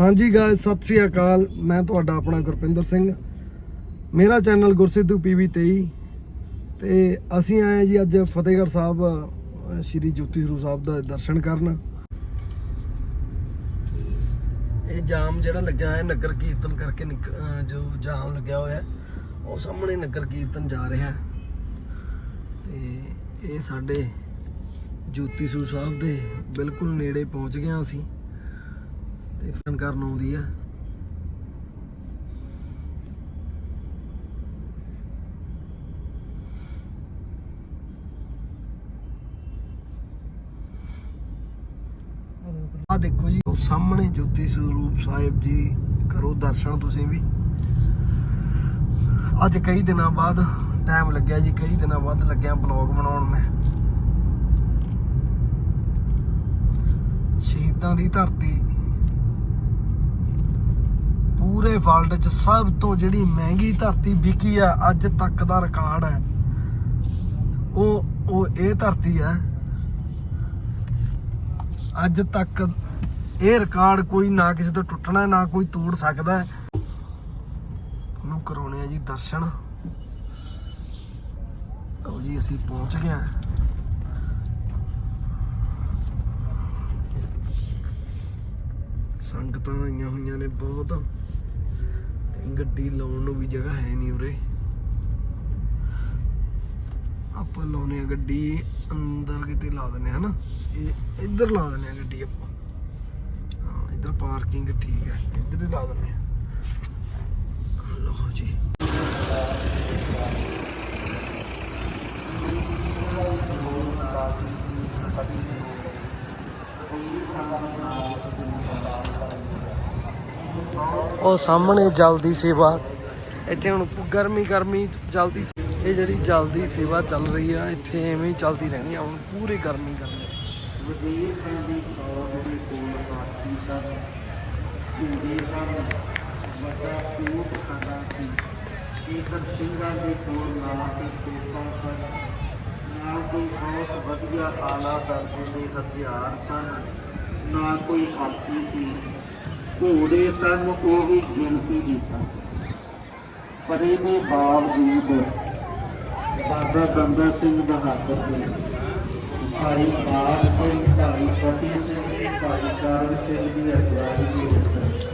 ਹਾਂਜੀ ਗਾਇਸ ਸਤਿ ਸ੍ਰੀ ਅਕਾਲ। ਮੈਂ ਤੁਹਾਡਾ ਆਪਣਾ ਗੁਰਪਿੰਦਰ ਸਿੰਘ। ਮੇਰਾ ਚੈਨਲ ਗੁਰਸਿੱਧੂ ਪੀਵੀ 23 ਤੇ ਅਸੀਂ ਆਏ ਜੀ ਅੱਜ ਫਤਿਹਗੜ੍ਹ ਸਾਹਿਬ ਸ਼੍ਰੀ ਜੋਤੀ ਸਰੂਪ ਸਾਹਿਬ ਦਾ ਦਰਸ਼ਨ ਕਰਨ। ਇਹ ਜਾਮ ਜਿਹੜਾ ਲੱਗਿਆ ਹੋਇਆ, ਨਗਰ ਕੀਰਤਨ ਕਰਕੇ ਨਿਕ- ਜੋ ਜਾਮ ਲੱਗਿਆ ਹੋਇਆ, ਉਹ ਸਾਹਮਣੇ ਨਗਰ ਕੀਰਤਨ ਜਾ ਰਿਹਾ ਹੈ। ਤੇ ਇਹ ਸਾਡੇ ਜੋਤੀ ਸਰੂਪ ਸਾਹਿਬ ਦੇ ਬਿਲਕੁਲ ਨੇੜੇ ਪਹੁੰਚ ਗਏ ਅਸੀਂ। ਤੇ ਫਨ ਕਰਨ ਆਉਂਦੀ ਆ। ਆ ਦੇਖੋ ਜੀ, ਉਹ ਸਾਹਮਣੇ ਜੋਤੀ ਸਰੂਪ ਸਾਹਿਬ ਜੀ, ਕਰੋ ਦਰਸ਼ਨ ਤੁਸੀਂ ਵੀ। ਅੱਜ ਕਈ ਦਿਨਾਂ ਬਾਅਦ ਟਾਈਮ ਲੱਗਿਆ ਜੀ, ਕਈ ਦਿਨਾਂ ਬਾਅਦ ਲੱਗਿਆ ਬਲੌਗ ਬਣਾਉਣ ਮੈਂ। ਸ਼ਹੀਦਾਂ ਦੀ ਧਰਤੀ ਪੂਰੇ ਵਰਲਡ 'ਚ ਸਭ ਤੋਂ ਜਿਹੜੀ ਮਹਿੰਗੀ ਧਰਤੀ ਵਿਕੀ ਆ, ਅੱਜ ਤੱਕ ਦਾ ਰਿਕਾਰਡ ਹੈ। ਉਹ ਉਹ ਇਹ ਧਰਤੀ ਹੈ। ਅੱਜ ਤੱਕ ਇਹ ਰਿਕਾਰਡ ਕੋਈ ਨਾ ਕਿਸੇ ਤੋਂ ਟੁੱਟਣਾ, ਨਾ ਕੋਈ ਤੋੜ ਸਕਦਾ ਹੈ। ਉਹਨੂੰ ਕਰਾਉਣੇ ਆ ਜੀ ਦਰਸ਼ਨ। ਲਓ ਜੀ, ਅਸੀਂ ਪਹੁੰਚ ਗਏ ਹਾਂ। ਸੰਗਤਾਂ ਆਈਆਂ ਹੋਈਆਂ ਨੇ ਬਹੁਤ। ਗੱਡੀ ਲਾਉਣ ਨੂੰ ਵੀ ਜਗ੍ਹਾ ਹੈ ਨਹੀਂ ਉਰੇ। ਆਪਾਂ ਲਾਉਨੇ ਆ ਗੱਡੀ, ਅੰਦਰ ਕਿਤੇ ਲਾ ਦਿੰਨੇ ਆ, ਹਨਾ? ਇੱਧਰ ਲਾ ਦਿੰਨੇ ਆ ਗੱਡੀ ਆਪਾਂ। ਹਾਂ, ਇੱਧਰ ਪਾਰਕਿੰਗ ਠੀਕ ਹੈ, ਇੱਧਰ ਹੀ ਲਾ ਦਿੰਨੇ ਆ। ਲਓ ਜੀ। ਉਹ ਸਾਹਮਣੇ ਜਲਦੀ ਸੇਵਾ। ਇੱਥੇ ਹੁਣ ਗਰਮੀ ਗਰਮੀ ਜਲਦੀ ਇਹ ਜਿਹੜੀ ਜਲਦੀ ਸੇਵਾ ਚੱਲ ਰਹੀ ਆ, ਇੱਥੇ ਐਵੇਂ ਹੀ ਚੱਲਦੀ ਰਹਿਣੀ ਆ। ਹੁਣ ਪੂਰੀ ਗਰਮੀ ਗਰਮੀ। ਵਜ਼ੀਰ ਦੀ ਫੌਜ ਦੇ ਕੋਲ ਬਾਕੀ ਸਨ ਝੂੜੇ ਸਨ ਵੱਡਾ ਊਟ ਖਾਨਾ ਸੀ ਜੇਕਰ ਸਿੰਘਾਂ ਦੇ ਕੋਲ ਨਾ ਤੇ ਸੇਤਾਂ ਸਨ ਨਾ ਕੋਈ ਬਹੁਤ ਵਧੀਆ ਆਲਾ ਦਰਜੇ ਦੇ ਹਥਿਆਰ ਸਨ ਨਾ ਕੋਈ ਹਾਥੀ ਸੀ ਘੋੜੇ ਸਨ ਉਹ ਵੀ ਗਿਣਤੀ ਦੀ ਸਨ। ਪਰ ਇਹਦੇ ਬਾਵਜੂਦ ਬਾਬਾ ਬੰਦਾ ਸਿੰਘ ਬਹਾਦਰ ਨੇ ਭਾਈ ਬਾਲ ਸਿੰਘ ਭਾਈ ਫਤਿਹ ਸਿੰਘ ਭਾਈ ਕਰਮ ਸਿੰਘ ਦੀ ਅਗਵਾਈ ਦੇ ਵਿੱਚ।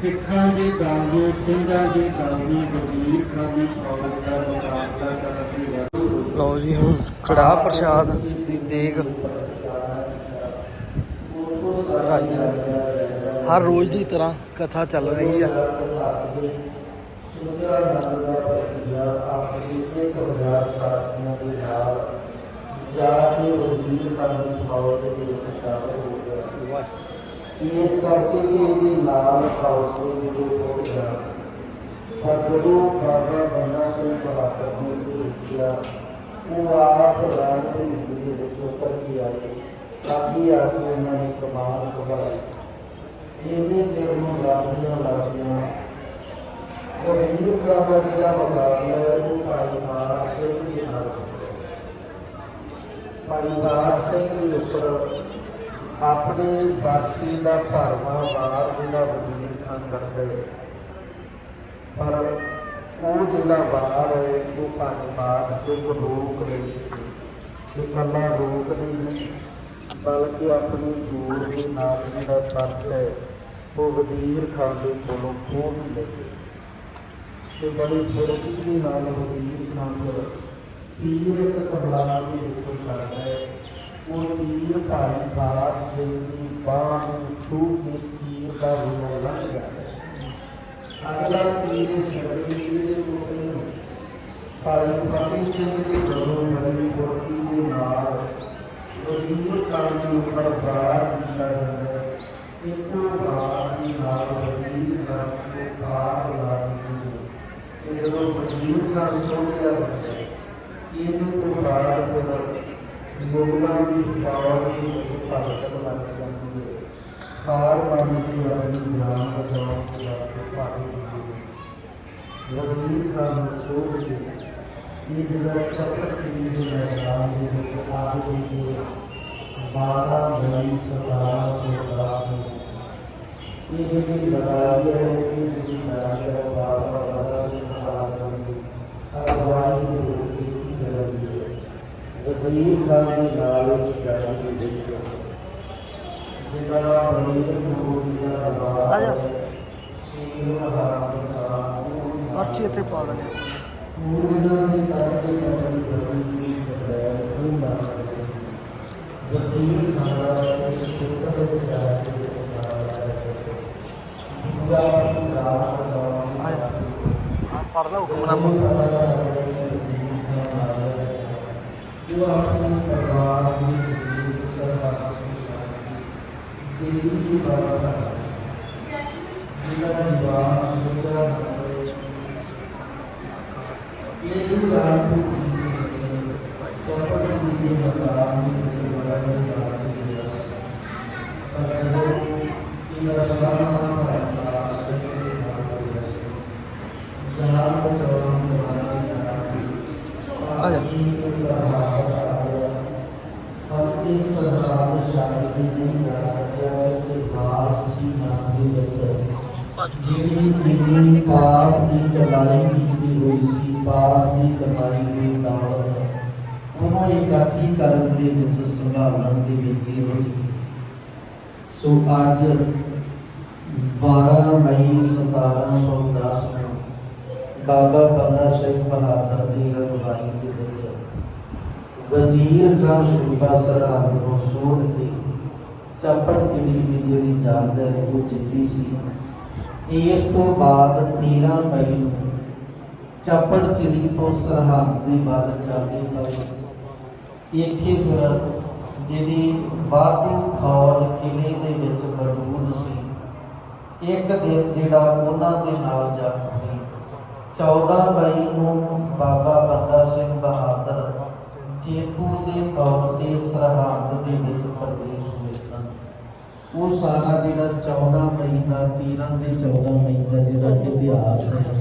ਸਿੱਖਾਂ ਦੇ ਦਾਨੀ ਸਿੰਘਾਂ ਦੇ ਦਾਨੀ ਵਜ਼ੀਰ ਖਾਨ ਦੀ ਫੌਜ ਦਾ ਮੁਕਾਬਲਾ ਕਰਨ ਦੀ ਲਓ ਜੀ ਹੁਣ ਕੜਾਹ ਪ੍ਰਸ਼ਾਦ ਦੀ ਦੇਗ। ਰਾਈ ਹੈ। ਹਰ ਰੋਜ਼ ਦੀ ਤਰ੍ਹਾਂ ਕਥਾ ਚੱਲ ਰਹੀ ਆ ਸੁਝਾ ਨਾਲ ਦਾ ਪ੍ਰਤੀਆ ਆਪਣੀ ਇੱਕ ਹਜ਼ਾਰ ਸਾਥੀਆਂ ਦੇ ਨਾਲ ਜਾ ਕੇ ਵਜ਼ੀਰ ਖਾਨ ਦੀ ਫੌਜ ਦੇ ਵਿੱਚ ਸ਼ਾਮਲ ਹੋ ਗਿਆ ਇਸ ਕਰਕੇ ਕਿ ਇਹਦੇ ਨਾਲ ਹੌਸਲੇ ਦੇ ਹੋ ਗਿਆ ਪਰ ਜਦੋਂ ਬਾਬਾ ਬੰਦਾ ਸਿੰਘ ਬਹਾਦਰ ਜੀ ਨੇ ਦੇਖਿਆ ਉਹ ਆਪ ਰਣ ਦੇ ਵਿੱਚ ਉਤਰ ਕੇ ਆਏ ਕਾਫੀ ਆ ਕੇ ਉਹਨਾਂ ਨੇ ਕਮਾਲ ਸੰਭਾਲੀ ਇਹਨੇ ਚਿਰ ਨੂੰ ਲੜਦੀਆਂ ਲੜਦੀਆਂ ਵਜ਼ੀਰ ਖਾਨ ਜਿਹੜਾ ਮੁਕਾਬਲਾ ਹੈ ਉਹ ਭਾਈ ਮਾਰ ਸਿੰਘ ਦੀ ਨਾਲ ਭਾਈ ਮਾਰ ਸਿੰਘ ਦੇ ਉੱਪਰ ਆਪਣੇ ਬਾਕੀ ਦਾ ਭਰਮਾ ਵਾਰ ਜਿਹੜਾ ਵਜ਼ੀਰ ਖਾਨ ਕਰ ਗਏ ਪਰ ਉਹ ਜਿਹੜਾ ਵਾਰ ਹੈ, ਉਹ ਭਾਈ ਮਾਰ ਸਿੰਘ ਰੋਕ ਨਹੀਂ ਸੀ ਕਿ ਕੱਲਾ ਰੋਕ ਨਹੀਂ, ਬਲਕਿ ਆਪਣੀ ਜੋਰ ਦੇ ਨਾਲ ਜਿਹੜਾ ਪੱਟ ਹੈ ਉਹ ਵਜ਼ੀਰ ਖਾਨ ਦੇ ਕੋਲੋਂ ਖੋਹ ਵੀ ਲਏ ਤੇ ਬੜੀ ਫੁਰਤੀ ਦੇ ਨਾਲ ਵਜ਼ੀਰ ਖਾਨ ਕੋਲ ਤੀਰ ਕਬਲਾ ਦੇ ਵਿੱਚੋਂ ਛੱਡਦਾ ਹੈ। ਉਹ ਤੀਰ ਭਾਈ ਬਾਸ ਦੇ ਦੀ ਬਾਹ ਨੂੰ ਛੂ ਕੇ ਤੀਰ ਦਾ ਰੂਪ ਲੰਘ ਗਿਆ ਅਗਲਾ ਤੀਰ ਸ਼ਬਦੀ ਦੇ ਕੋਲ ਭਾਈ ਫਤਿਹ ਸਿੰਘ ਦੇ ਕੋਲੋਂ ਬੜੀ ਫੁਰਤੀ ਦੇ ਨਾਲ ਵਜ਼ੀਰ ਖਾਨ ਦੇ ਉੱਪਰ ਬਾਹਰ ਕੀਤਾ ਜਾਂਦਾ ਹੈ ਇੱਕੋ ਵਾਰ ਦੀ ਨਾਲ ਵਜ਼ੀਰ ਖਾਨ ਨੂੰ ਕਾਰ ਲਾ ਦਿੰਦੀ ਹੈ ਤੇ ਜਦੋਂ ਵਜ਼ੀਰ ਖਾਨ ਸੋ ਗਿਆ ਬੱਚਾ ਇਹਦੇ ਤੋਂ ਬਾਅਦ ਫਿਰ ਮੁਗਲਾਂ ਦੀ ਫੌਜ ਦੀ ਭਗਤ ਲੱਗ ਜਾਂਦੀ ਹੈ ਹਾਰ ਮੰਨ ਕੇ ਆਪਣੀ ਜਾਨ ਬਚਾਉਣ ਦੇ ਵਾਸਤੇ ਭਾਰੀ ਹੁੰਦੀ ਹੈ ਵਜ਼ੀਰ ਖਾਨ ਨੂੰ ਸੋ ਕੇ ਇਹ ਜਿਹੜਾ ਚੱਕਰ ਸੀ ਦੇ ਮੈਦਾਨ ਦੇ ਵਿੱਚ ਆਪ ਜੀ ਦੇ 12 ਮਈ 1710 ਨੂੰ। ਇਹ ਜਿਹੜੀ ਬਤਾਈ ਹੈ ਇਹ ਜਿਹੜੀ ਬਤਾਈ ਹੈ ਬਾਬਾ ਬਾਬਾ ਜੀ ਮਹਾਰਾਜ ਦੀ ਅਗਵਾਈ ਦੇ ਵਿੱਚ ਕੀਤੀ ਜਾਂਦੀ ਹੈ। ਵਜ਼ੀਰ ਖਾਨ ਦੇ ਨਾਲ ਇਸ ਗੱਲ ਦੇ ਵਿੱਚ ਜਿਹੜਾ ਬਲੀਰ ਨੂੰ ਜਿਹੜਾ ਆ ਰਵਾ ਜਾ। ਸ਼ੀਰ ਮਹਾਰਾਜ ਦਾ ਪਰਚੀ ਇੱਥੇ ਪਾ ਲੈਣੇ ਪੂਰਨ ਦੀ ਕਰਕੇ ਕਰੀ ਬੜੀ ਸੀ ਸਦਾ ਕੋਈ ਮਾਰ ਪੜ ਲਾ ਹੁਕਮਨਾਮਾ ਹੁਕਮਨਾਮਾ ਜੋ ਆਪਣੀ ਪਰਿਵਾਰ ਦੀ ਸਦੀਕ ਸਰਕਾਰ ਦਿੱਲੀ ਦੀ ਬਾਬਾ ਜ਼ਿਲ੍ਹਾ ਦੀਵਾਨ ਸੁਚਾ ਇਹ ਵੀ ਰਾਤ ਦੀ ਚੌਪੜ ਦੀ ਜੀ ਮਸਾਮ ਦੀ ਕਿਸੇ ਬੜਾ ਦੀ ਬਾਤ ਹੈ ਪਰ ਜਦੋਂ ਇਹ ਸਲਾਮਾ ਦਾ ਦਾ ਸਕੇ ਜਨਾਬ ਚੌਰਾਂ ਦੀ ਵਾਸਤੇ ਆ ਜਾ। ਪਰ ਇਸ ਸਰਕਾਰ ਦੇ ਨਹੀਂ ਜਾ ਸਕਿਆ ਕਿ ਬਾਤ ਸੀ ਨਾਮ ਦੇ ਵਿੱਚ ਜਿਹੜੀ ਕਿੰਨੀ ਪਾਪ ਦੀ ਕਮਾਈ ਕੀਤੀ ਹੋਈ ਸੀ ਪਾਪ ਦੀ ਕਮਾਈ ਦੀ ਦੌਲਤ ਉਹਨੂੰ ਇਕੱਠੀ ਕਰਨ ਦੇ ਵਿੱਚ ਸੰਭਾਲਣ ਦੇ ਵਿੱਚ ਹੀ ਰੁੱਝ ਗਈ ਸੋ ਅੱਜ 12 ਮਈ 1710 ਬਾਬਾ ਬੰਦਾ ਸਿੰਘ ਬਹਾਦਰ ਦੀ ਅਗਵਾਈ ਦੇ ਵਿੱਚ। ਵਜ਼ੀਰ ਦਾ ਸੂਬਾ ਸਰਹੰਦ ਨੂੰ ਸੋਧ ਕੇ ਚੱਪੜ ਦੀ ਜਿਹੜੀ ਜੰਗ ਹੈ, ਉਹ ਜਿੱਤੀ ਸੀ। ਇਸ ਤੋਂ ਬਾਅਦ 13 ਮਈ ਨੂੰ ਚੱਪੜ ਚਿੜੀ ਤੋਂ ਸਰਹੰਦ ਦੀ ਵੱਲ ਚੱਲਦੀ ਪਏ ਇੱਥੇ ਫਿਰ ਜਿਹੜੀ ਵਾਧੂ ਫੌਜ ਕਿਲੇ ਦੇ ਵਿੱਚ ਮੌਜੂਦ ਸੀ, ਇੱਕ ਦਿਨ ਜਿਹੜਾ ਉਹਨਾਂ ਦੇ ਨਾਲ ਜਾ 14 ਮਈ ਨੂੰ ਬਾਬਾ ਬੰਦਾ ਸਿੰਘ ਬਹਾਦਰ ਜੇਤੂ ਦੇ ਤੌਰ ਤੇ ਸਰਹੰਦ ਦੇ ਵਿੱਚ ਪ੍ਰਵੇਸ਼ ਹੋਏ ਸਨ। ਉਹ ਸਾਰਾ ਜਿਹੜਾ 14 ਮਈ ਦਾ 13 ਤੇ 14 ਮਈ ਦਾ ਜਿਹੜਾ ਇਤਿਹਾਸ ਹੈ,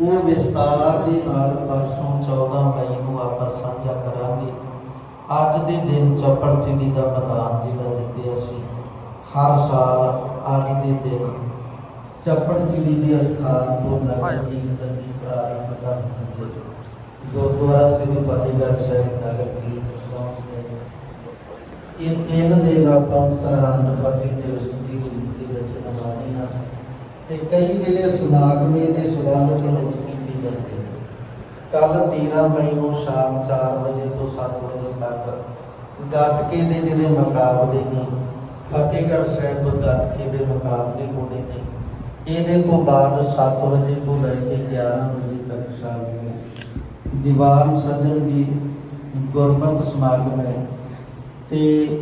ਉਹ ਵਿਸਤਾਰ ਦੇ ਨਾਲ ਪਰਸੋਂ 14 ਮਈ ਨੂੰ ਆਪਾਂ ਸਾਂਝਾ ਕਰਾਂਗੇ। ਅੱਜ ਦੇ ਦਿਨ ਚਪੜ ਚਿੜੀ ਦਾ ਮੈਦਾਨ ਜਿਹੜਾ ਜਿੱਤਿਆ ਅਸੀਂ ਹਰ ਸਾਲ ਅੱਜ ਦੇ ਦਿਨ ਚੱਪੜ ਚਿੜੀ ਦੇ ਅਸਥਾਨ ਤੋਂ ਨਗਰ ਕੀਰਤਨ ਦੀ ਪ੍ਰਾਰੰਭ ਕਰਦੇ ਹਾਂ ਗੁਰਦੁਆਰਾ ਸ੍ਰੀ ਫਤਿਹਗੜ੍ਹ ਸਾਹਿਬ ਨਗਰ ਕੀਰਤਨ ਪਹੁੰਚਦੇ ਇਹ ਤਿੰਨ ਦਿਨ ਆਪਾਂ ਸਰਹੰਦ ਫਤਿਹ ਦੀ ਰੂਪ ਦੇ ਵਿੱਚ ਮਨਾਉਂਦੇ ਹਾਂ ਤੇ ਕਈ ਜਿਹੜੇ ਸਮਾਗਮ ਦੇ ਸਬੰਧ ਦੇ ਵਿੱਚ ਕੀਤੇ ਜਾਂਦੇ ਨੇ। ਕੱਲ 13 ਮਈ ਨੂੰ ਸ਼ਾਮ 4 ਵਜੇ ਤੋਂ 7 ਵਜੇ ਤੱਕ ਗੱਤਕੇ ਦੇ ਜਿਹੜੇ ਮੁਕਾਬਲੇ ਨੇ ਫਤਿਹਗੜ੍ਹ ਸਾਹਿਬ ਗੱਤਕੇ ਦੇ ਮੁਕਾਬਲੇ ਹੋਣੇ ਨੇ। ਇਹਦੇ ਤੋਂ ਬਾਅਦ 7 ਵਜੇ ਤੋਂ ਲੈ ਕੇ 11 ਵਜੇ ਤੱਕ ਸ਼ਾਮ ਨੂੰ ਦੀਵਾਨ ਸਜਣ ਦੀ ਗੁਰਮਤਿ ਸਮਾਗਮ ਹੈ ਤੇ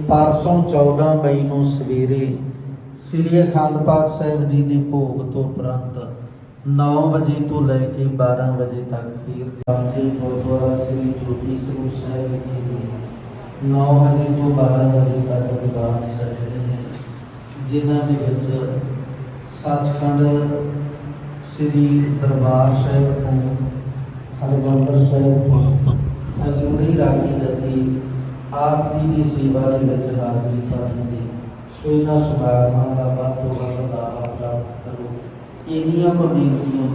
ਪਰਸੋਂ 14 ਮਈ ਨੂੰ ਸਵੇਰੇ ਸ੍ਰੀ ਅਖੰਡ ਪਾਠ ਸਾਹਿਬ ਜੀ ਦੀ ਭੋਗ ਤੋਂ ਉਪਰੰਤ 9 ਵਜੇ ਤੋਂ ਲੈ ਕੇ 12 ਵਜੇ ਤੱਕ ਫਿਰ ਜਾਂਦੇ ਗੁਰਦੁਆਰਾ ਸ੍ਰੀ ਜੋਤੀ ਸਰੂਪ ਸਾਹਿਬ ਵਿਖੇ ਵੀ 9 ਵਜੇ ਤੋਂ 12 ਵਜੇ ਤੱਕ ਦੀਵਾਨ ਸਜਦੇ ਜਿਨ੍ਹਾਂ ਦੇ ਵਿੱਚ ਸੱਚਖੰਡ ਸ੍ਰੀ ਦਰਬਾਰ ਸਾਹਿਬ ਤੋਂ ਹਰਿਮੰਦਰ ਸਾਹਿਬ ਤੋਂ ਹਜ਼ੂਰੀ ਰਾਗੀ ਜਥੀ ਆਪ ਜੀ ਦੀ ਸੇਵਾ ਦੇ ਵਿੱਚ ਹਾਜ਼ਰੀ ਕਰਨਗੇ ਸੋ ਇਹਨਾਂ ਸਮਾਗਮਾਂ ਦਾ ਵੱਧ ਤੋਂ ਵੱਧ ਲਾਭ ਪ੍ਰਾਪਤ ਕਰੋ। ਇੰਨੀਆਂ ਕੋ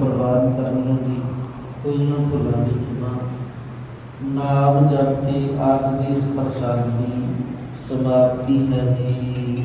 ਪ੍ਰਵਾਨ ਕਰਨੀਆਂ ਜੀ। ਕੋਈਆਂ ਭੁੱਲਾਂ ਦੀ ਖਿਮਾ। ਨਾਮ ਜਪ ਕੇ ਆਪ ਦੀ ਇਸ ਪ੍ਰਸ਼ਾਦ ਦੀ ਸਮਾਪਤੀ ਹੈ ਜੀ।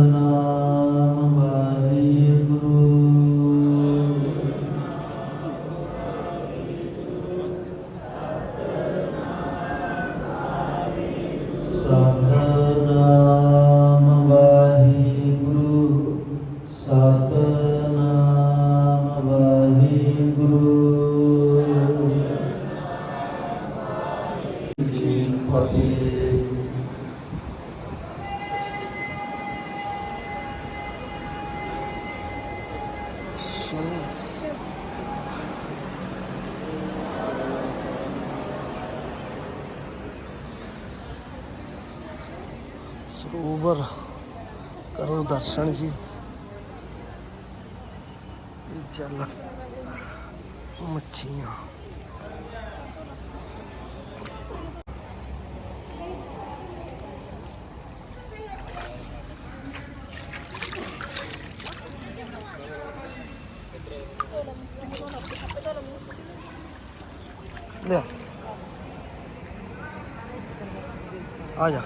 başladı mı? ਸਰੋਵਰ ਕਰੋ ਦਰਸ਼ਨ ਜੀ ਚੱਲ ਮੱਛੀਆਂ ਆ ਜਾ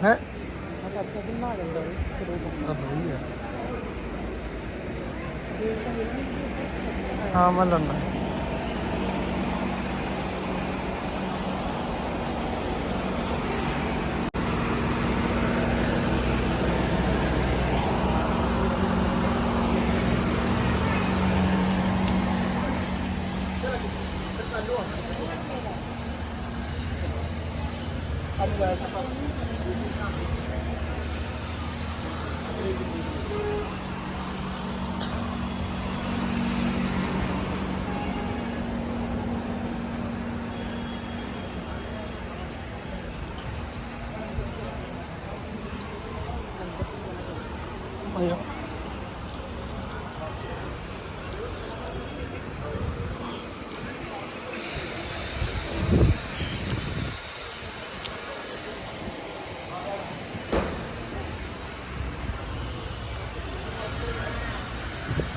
ਹੈ ਆ ਵਧੀਆ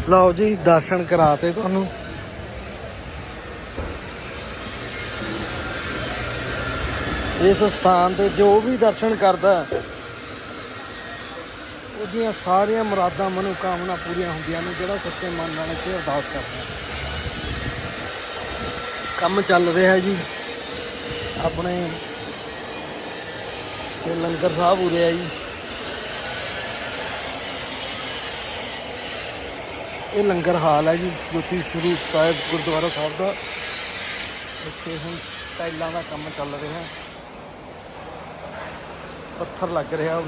ਲਓ ਜੀ, ਦਰਸ਼ਨ ਕਰਾਤੇ ਤੁਹਾਨੂੰ। ਇਸ ਸਥਾਨ ਤੇ ਜੋ ਵੀ ਦਰਸ਼ਨ ਕਰਦਾ ਉਹਦੀਆਂ ਸਾਰੀਆਂ ਮੁਰਾਦਾਂ, ਮਨੋਕਾਮਨਾ ਪੂਰੀਆਂ ਹੁੰਦੀਆਂ ਨੇ, ਜਿਹੜਾ ਸੱਚੇ ਮਨ ਨਾਲ ਇੱਥੇ ਅਰਦਾਸ ਕਰਦਾ ਕੰਮ ਚੱਲ ਰਿਹਾ ਜੀ। ਆਪਣੇ ਤੇ ਲੰਗਰ ਸਾਹਿਬ ਹੋ ਰਿਹਾ ਜੀ। ਇਹ ਲੰਗਰ ਹਾਲ ਹੈ ਜੀ ਜੋਤੀ ਸਰੂਪ ਸਾਹਿਬ ਗੁਰਦੁਆਰਾ ਸਾਹਿਬ ਦਾ। ਇੱਥੇ ਹੁਣ ਟਾਈਲਾਂ ਦਾ ਕੰਮ ਚੱਲ ਰਿਹਾ। ਹੈ ਪੱਥਰ ਲੱਗ ਰਿਹਾ ਉਹ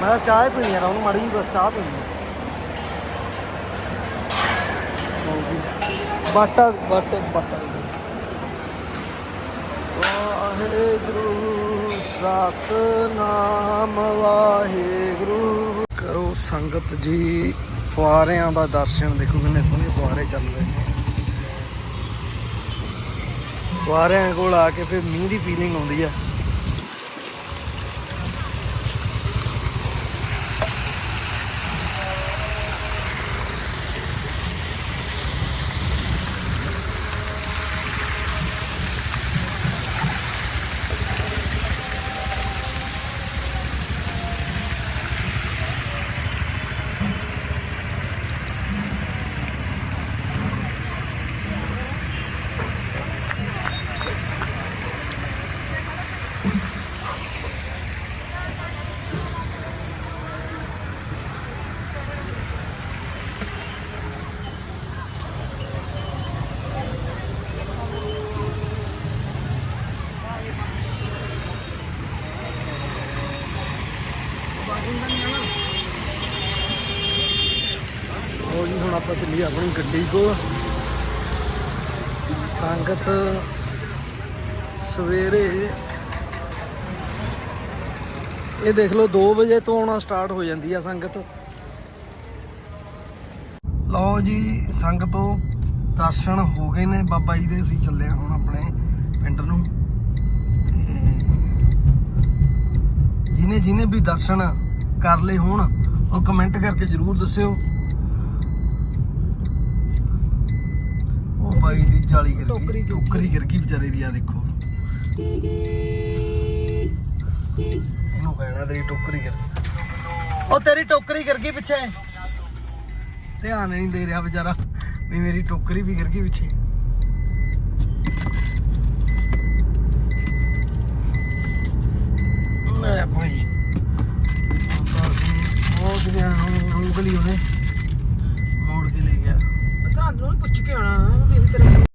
ਮੈਂ ਤਾਂ ਚਾਹ ਹੀ ਪੀਣੀ ਆ ਉਹਨੂੰ ਮਾੜੀ ਜੀ ਬਸ ਚਾਹ ਪੀਣੀ ਆ। ਲਓ ਜੀ। ਬਾਟਾ, ਬਾਟੇ, ਬਾਟਾ। ਵਾਹਿਗੁਰੂ। ਸਤਨਾਮ ਵਾਹਿਗੁਰੂ ਕਰੋ ਸੰਗਤ ਜੀ, ਫੁਆਰਿਆਂ ਦਾ ਦਰਸ਼ਨ। ਦੇਖੋ ਕਿੰਨੇ ਸੋਹਣੇ ਫੁਆਰੇ ਚੱਲ ਰਹੇ ਨੇ। ਫੁਆਰਿਆਂ ਕੋਲ ਆ ਕੇ ਫਿਰ ਮੀਂਹ ਦੀ ਫੀਲਿੰਗ ਆਉਂਦੀ ਆ ਉਹ ਜੀ ਹੁਣ ਆਪਣੀ ਗੱਡੀ ਕੋਲ ਸੰਗਤ ਸਵੇਰੇ ਇਹ ਦੇਖ ਲਓ 2 ਵਜੇ ਤੋਂ ਆਉਣਾ ਸਟਾਰਟ ਹੋ ਜਾਂਦੀ ਆ ਸੰਗਤ। ਲਓ ਜੀ, ਸੰਗਤੋਂ ਦਰਸ਼ਨ ਹੋ ਗਏ ਨੇ। ਬਾਬਾ ਜੀ ਦੇ ਅਸੀਂ ਚੱਲੇ ਹੁਣ ਆਪਣੇ ਪਿੰਡ ਨੂੰ। ਤੇ ਜਿਹਨੇ ਜਿਹਨੇ ਵੀ ਦਰਸ਼ਨ ਕਰ ਲਏ ਹੋਣ, ਉਹ ਕਮੈਂਟ ਕਰਕੇ ਜਰੂਰ ਦੱਸਿਓ। ਉਹ ਬਾਈ ਦੀ ਜਾਲੀ ਗਿਰ ਗਈ। ਟੋਕਰੀ ਗਿਰ ਗਈ। ਵਿਚਾਰੇ ਦੀ ਆ ਦੇਖੋ। ਇਹਨੂੰ ਕਹਿਣਾ ਤੇਰੀ ਟੋਕਰੀ ਗਿਰ ਉਹ ਤੇਰੀ ਟੋਕਰੀ ਗਿਰ ਗਈ ਪਿੱਛੇ। ਧਿਆਨ ਨਹੀਂ ਦੇ ਰਿਹਾ ਵਿਚਾਰਾ ਵੀ ਮੇਰੀ ਟੋਕਰੀ ਵੀ ਗਿਰ ਗਈ ਪਿੱਛੇ। ਮੈਂ ਭਾਈ। ਬਹੁਤ ਗਿਆ ਹੁਣ ਉਂਗਲੀ ਉਹਨੇ। ਅੰਦਰੋਂ ਪੁੱਛ ਕੇ ਆਉਣਾ ਵੀ ਤੇਰੇ